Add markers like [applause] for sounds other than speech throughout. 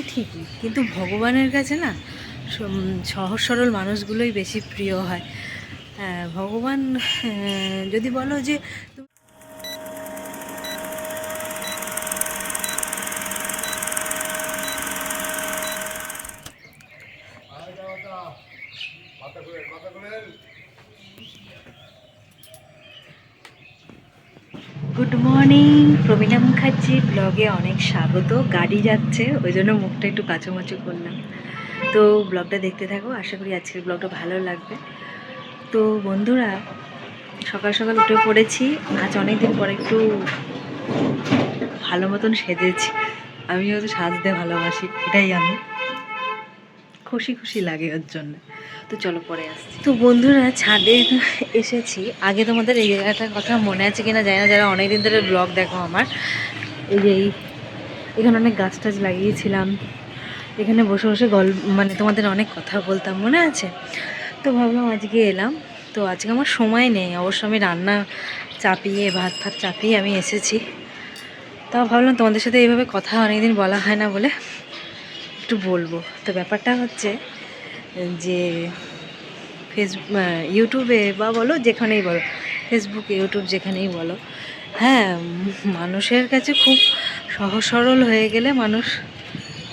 নেয় ঠিকই। কিন্তু ভগবানের কাছে না সহজ সরল মানুষগুলোই বেশি প্রিয় হয়। হ্যাঁ, ভগবান যদি বলো যে গুড মর্নিং প্রবীণা মুখার্জি ব্লগে অনেক স্বাগত। গাড়ি যাচ্ছে, ওই জন্য মুখটা একটু কাচুমাচু করলাম। তো ব্লগটা দেখতে থাকো, আশা করি আজকের ব্লগটা ভালো লাগবে। তো বন্ধুরা, সকাল সকাল উঠে পড়েছি। আজ অনেক দিন পরে একটু ভালো মতন সেজেছি। আমি হয়তো সাজতে ভালোবাসি, এটাই আমি। খুশি খুশি লাগে ওর জন্য। তো চলো পরে আসছি। তো বন্ধুরা ছাদে এসেছি। আগে তোমাদের এই জায়গাটার কথা মনে আছে কিনা জানি না যারা অনেকদিন ধরে ব্লগ দেখো আমার। এই যে এই এখানে অনেক গাছ টাছ লাগিয়েছিলাম। এখানে বসে বসে গল্প মানে তোমাদের অনেক কথা বলতাম মনে আছে? তো ভাবলাম আজকে এলাম। তো আজকে আমার সময় নেই অবশ্য আমি রান্না চাপিয়ে ভাত ফাত চাপিয়ে আমি এসেছি। তাও ভাবলাম তোমাদের সাথে এইভাবে কথা অনেকদিন বলা হয় না বলে একটু বলব। তো ব্যাপারটা হচ্ছে যে ফেসবুক ইউটিউবে বা বলো যেখানেই বলো ফেসবুক ইউটিউব যেখানেই বলো হ্যাঁ মানুষের কাছে খুব সহজ সরল হয়ে গেলে মানুষ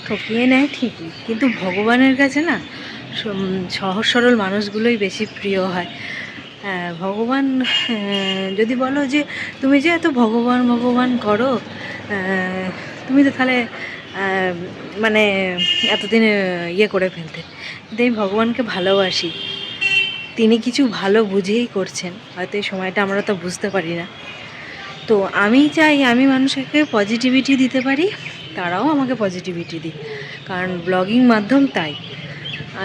ঠকিয়ে নেয় ঠিকই। কিন্তু ভগবানের কাছে না সহজ সরল মানুষগুলোই বেশি প্রিয় হয়। হ্যাঁ, ভগবান যদি বলো যে তুমি যে এত ভগবান ভগবান করো তুমি তো তাহলে মানে এতদিন ইয়ে করে ফেলতেন। কিন্তু আমি ভগবানকে ভালোবাসি। তিনি কিছু ভালো বুঝেই করছেন। হয়তো এই সময়টা আমরা তো বুঝতে পারি না। তো আমি চাই আমি মানুষকে পজিটিভিটি দিতে পারি, তারাও আমাকে পজিটিভিটি দিই কারণ ব্লগিং মাধ্যম তাই।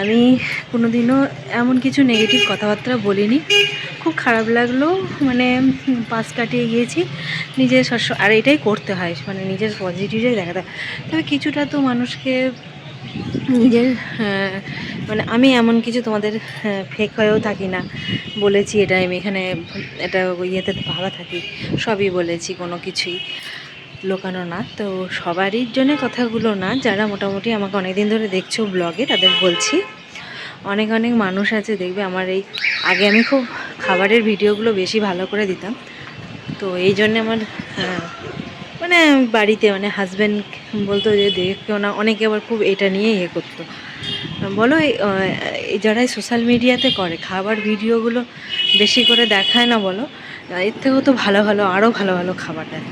আমি কোনো দিনও এমন কিছু নেগেটিভ কথাবার্তা বলিনি। খুব খারাপ লাগল মানে পাশ কাটিয়ে গিয়েছি। নিজের সস, আর এটাই করতে হয় মানে নিজের পজিটিভটাই দেখাতে হয়। তবে কিছুটা তো মানুষকে নিজের মানে আমি এমন কিছু তোমাদের ফেক হয়েও থাকি না। বলেছি এটা আমি এখানে এটা ইয়েতে ভালো থাকি, সবই বলেছি কোনো কিছুই। লোকানো না। তো সবারই জন্য কথাগুলো না। যারা মোটামুটি আমাকে অনেক দিন ধরে দেখছ ব্লগে তাদের বলছি অনেক অনেক মানুষ আছে দেখবে আমার এই আগে আমি খুব খাবারের ভিডিওগুলো বেশি ভালো করে দিতাম। তো এই জন্যে আমার আহ, মানে বাড়িতে মানে হাজব্যান্ড বলতো যে দেখো না অনেকে আবার খুব এটা নিয়ে ইয়ে করতো। বলো এই যারা সোশ্যাল মিডিয়াতে করে খাবার ভিডিওগুলো বেশি করে দেখায় না বলো এর থেকেও তো ভালো ভালো আরও ভালো ভালো খাবার দেয়।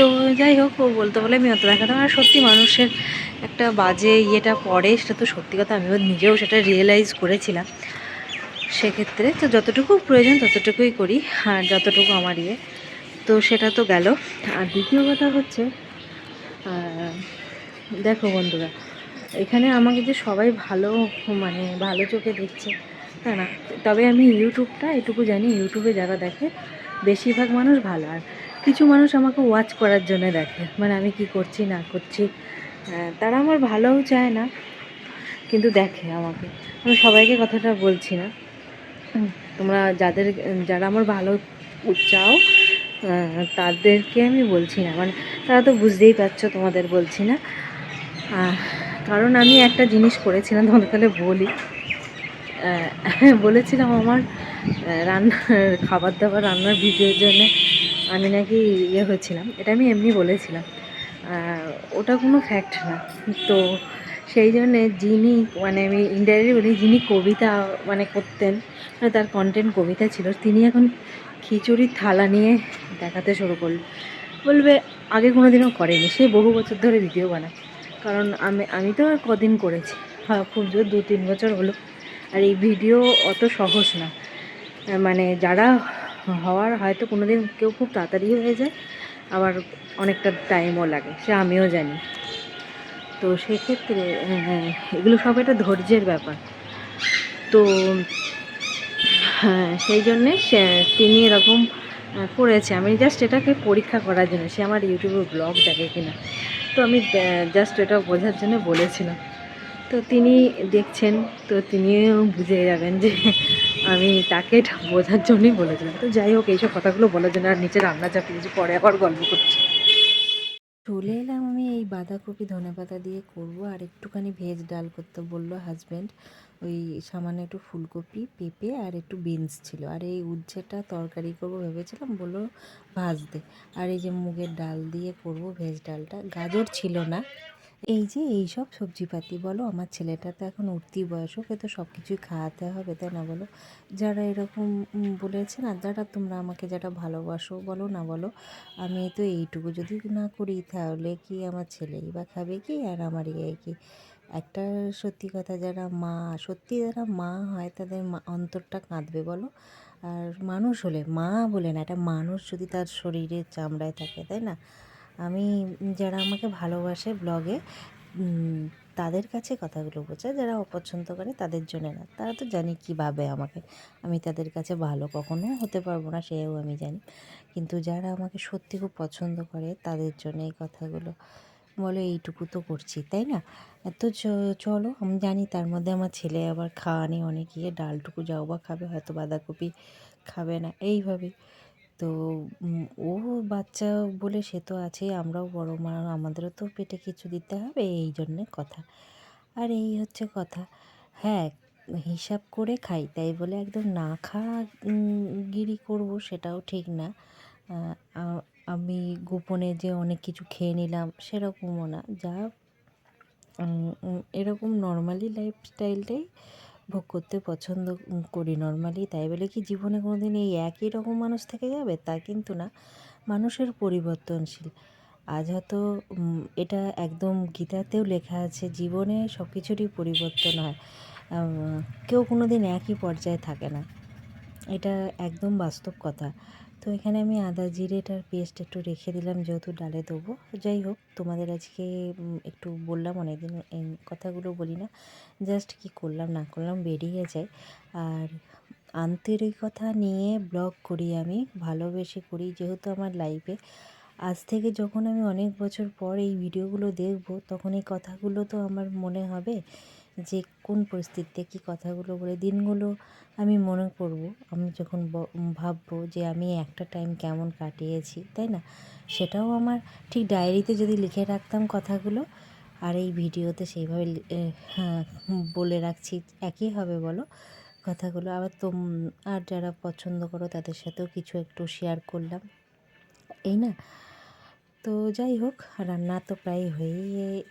তো যাই হোক, ও বলতে বলে, আমি অত দেখাতাম আর সত্যি মানুষের একটা বাজে ইয়েটা পড়ে, সেটা তো সত্যি কথা, আমিও নিজেও সেটা রিয়েলাইজ করেছিলাম। সেক্ষেত্রে তো যতটুকু প্রয়োজন ততটুকুই করি, আর যতটুকু আমার ইয়ে তো সেটা তো গেল। আর দ্বিতীয় কথা হচ্ছে দেখো বন্ধুরা, এখানে আমাকে যে সবাই ভালো মানে ভালো চোখে দেখছে তা না? তবে আমি ইউটিউবটা, এটুকু জানি, ইউটিউবে যারা দেখে, বেশিরভাগ মানুষ ভালো। আর কিছু মানুষ আমাকে ওয়াচ করার জন্য দেখে। মানে আমি কি করছি, না করছি তারা আমার ভালোও চায় না, কিন্তু দেখে আমাকে। আমি সবাইকে কথাটা বলছি না। তোমরা যাদের, যারা আমার ভালো চাও তাদেরকে আমি বলছি না। মানে তারা তো বুঝতেই পারছ, তোমাদের বলছি না। কারণ আমি একটা জিনিস করেছিলাম, তোমাদের তাহলে বলি। বলেছিলাম আমার রান্নার খাবার দাবার রান্নার ভিডিওর জন্য। আমি নাকি ইয়ে হয়েছিলাম এটা আমি এমনি বলেছিলাম। ওটা কোনো ফ্যাক্ট না। তো সেই জন্যে যিনি মানে আমি ইন্ডাইরেক্টলি বলি, যিনি কবিতা মানে করতেন মানে তার কন্টেন্ট কবিতা ছিল, তিনি এখন খিচুড়ির থালা নিয়ে দেখাতে শুরু করল। বলবে, আগে কোনো দিনও করেনি, সে বহু বছর ধরে ভিডিও বানায়। কারণ আমি আমি তো কদিন করেছি। হ্যাঁ খুব জোর দু তিন বছর হলো। আর এই ভিডিও অত সহজ না। মানে যারা হওয়ার হয়তো কোনো দিন কেউ খুব তাড়াতাড়ি হয়ে যায় আবার অনেকটা টাইমও লাগে সে আমিও জানি। তো সেক্ষেত্রে হ্যাঁ, এগুলো সব একটা ধৈর্যের ব্যাপার। তো হ্যাঁ সেই জন্যে সে- তিনি এরকম করেছে। আমি জাস্ট এটাকে পরীক্ষা করার জন্য সে আমার ইউটিউবে ব্লগ দেখে কিনা। তো আমি জাস্ট এটা বোঝার জন্য বলেছিলাম। তো তিনি দেখছেন তো তিনিও বুঝে যাবেন যে আমি তাকে বোঝার জন্যই বলেছিলাম। তো যাই হোক, এইসব কথাগুলো বলার জন্য আর নিচে রান্না চাপিয়েছি পরে আবার গল্প করছি। চলে এলাম আমি এই বাঁধাকপি ধনেপাতা দিয়ে করব আর একটুখানি ভেজ ডাল করতে বলল হাজব্যান্ড ওই সামান্য একটু ফুলকপি, পেঁপে আর একটু বিনস ছিল। আর এই উচ্ছেটা তরকারি করব ভেবেছিলাম, বলল ভাজতে। আর এই যে মুগের ডাল দিয়ে করব ভেজ ডালটা। গাজর ছিল না এই যে, এই সব সবজিপাতি বলো, আমার ছেলেটা তো এখন উঠতি বয়স, ওকে তো সব কিছুই খাওয়াতে হবে, তাই না বলো? যারা এরকম বলেছে না, যারা তোমরা আমাকে যারা ভালোবাসো বলো না বলো, আমি তো এইটুকু যদি না করি, তাহলে কি আমার ছেলেই বা খাবে কি? আর আমার ইয়ে কি? একটা সত্যি কথা, যারা মা, সত্যি যারা মা হয়, তাদের অন্তরটা কাঁদবে বলো? আর মানুষ হলে, মা বলে না, একটা মানুষ যদি তার শরীরের চামড়ায় থাকে, তাই না? আমি যারা আমাকে ভালোবাসে ব্লগে তাদের কাছে কথাগুলো বোঝায় যারা অপছন্দ করে তাদের জন্য না। তারা তো জানি কী ভাবে আমাকে, আমি তাদের কাছে ভালো কখনো হতে পারব না, সেও আমি জানি। কিন্তু যারা আমাকে সত্যি খুব পছন্দ করে, তাদের জন্য এই কথাগুলো বলে এইটুকু তো করছি, তাই না? তো চ- চলো, আমি জানি তার মধ্যে আমার ছেলে আবার খাওয়া অনেক ডালটুকু যাও বা খাবে, হয়তো বাঁধাকপি খাবে না এইভাবে তো ও বাচ্চা বলে সে তো আছেই, আমরাও বড় মা, আমাদেরও তো পেটে কিছু দিতে হবে, এই জন্যে কথা। আর এই হচ্ছে কথা হ্যাঁ হিসাব করে খাই, তাই বলে একদম না খাওয়া গিরি করব সেটাও ঠিক না। আমি গোপনে যে অনেক কিছু খেয়ে নিলাম সেরকমও না, যা এরকম নর্মালি লাইফস্টাইলটাই ভোগ করতে পছন্দ করি নর্মালি তাই বলে কি জীবনে কোনো দিন এই একই রকম মানুষ থেকে যাবে? তা কিন্তু না। মানুষের পরিবর্তনশীল। আজ হয়তো এটা একদম গীতাতেও লেখা আছে, জীবনে সব কিছুরই পরিবর্তন হয়। কেউ কোনো দিন একই পর্যায়ে থাকে না। এটা একদম বাস্তব কথা। তো এখানে আমি আদা জিরেটার পেস্ট একটু রেখে দিলাম, যেহেতু ডালে দেবো। যাই হোক, তোমাদের আজকে একটু বললাম, অনেকদিন এই কথাগুলো বলি না। জাস্ট কি করলাম, না করলাম, বেরিয়ে যায় আর আন্তরিকতা নিয়ে ব্লগ করি আমি, ভালোবেসে করি, যেহেতু আমার লাইফে। আজ থেকে যখন আমি অনেক বছর পর এই ভিডিওগুলো দেখব, তখন এই কথাগুলো তো আমার মনে হবে। যে কোন পরিস্থিতিতে কী কথাগুলো বলে দিনগুলো আমি মনে করব। আমি যখন ভাববো যে আমি একটা টাইম কেমন কাটিয়েছি তাই না? সেটাও আমার ঠিক ডায়েরিতে যদি লিখে রাখতাম কথাগুলো আর এই ভিডিওতে সেইভাবে হ্যাঁ, বলে রাখছি একই হবে বলো কথাগুলো। আবার তো আর যারা পছন্দ করো তাদের সাথেও কিছু একটু শেয়ার করলাম। এই না? তো যাই হোক রান্না তো প্রায় হয়েই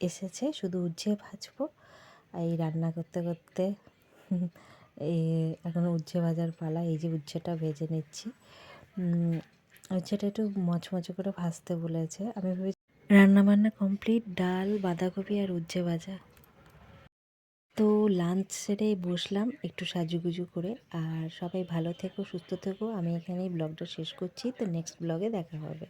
এসেছে। শুধু উচ্ছে ভাজবো। এই রান্না করতে করতে [laughs] এই এখন উচ্ছে ভাজার পালা, এই যে উচ্ছেটা ভেজে নিচ্ছি। উচ্ছেটা একটু মচমচে করে ভাজতে বলেছে। আমি ভেবেছি রান্না বান্না কমপ্লিট ডাল, বাঁধাকপি আর উচ্ছে ভাজা। তো লাঞ্চ সেরে বসলাম একটু সাজুগুজু করে। আর সবাই ভালো থেকো, সুস্থ থেকো। আমি এখানেই ব্লগটা শেষ করছি। তো নেক্সট ব্লগে দেখা হবে।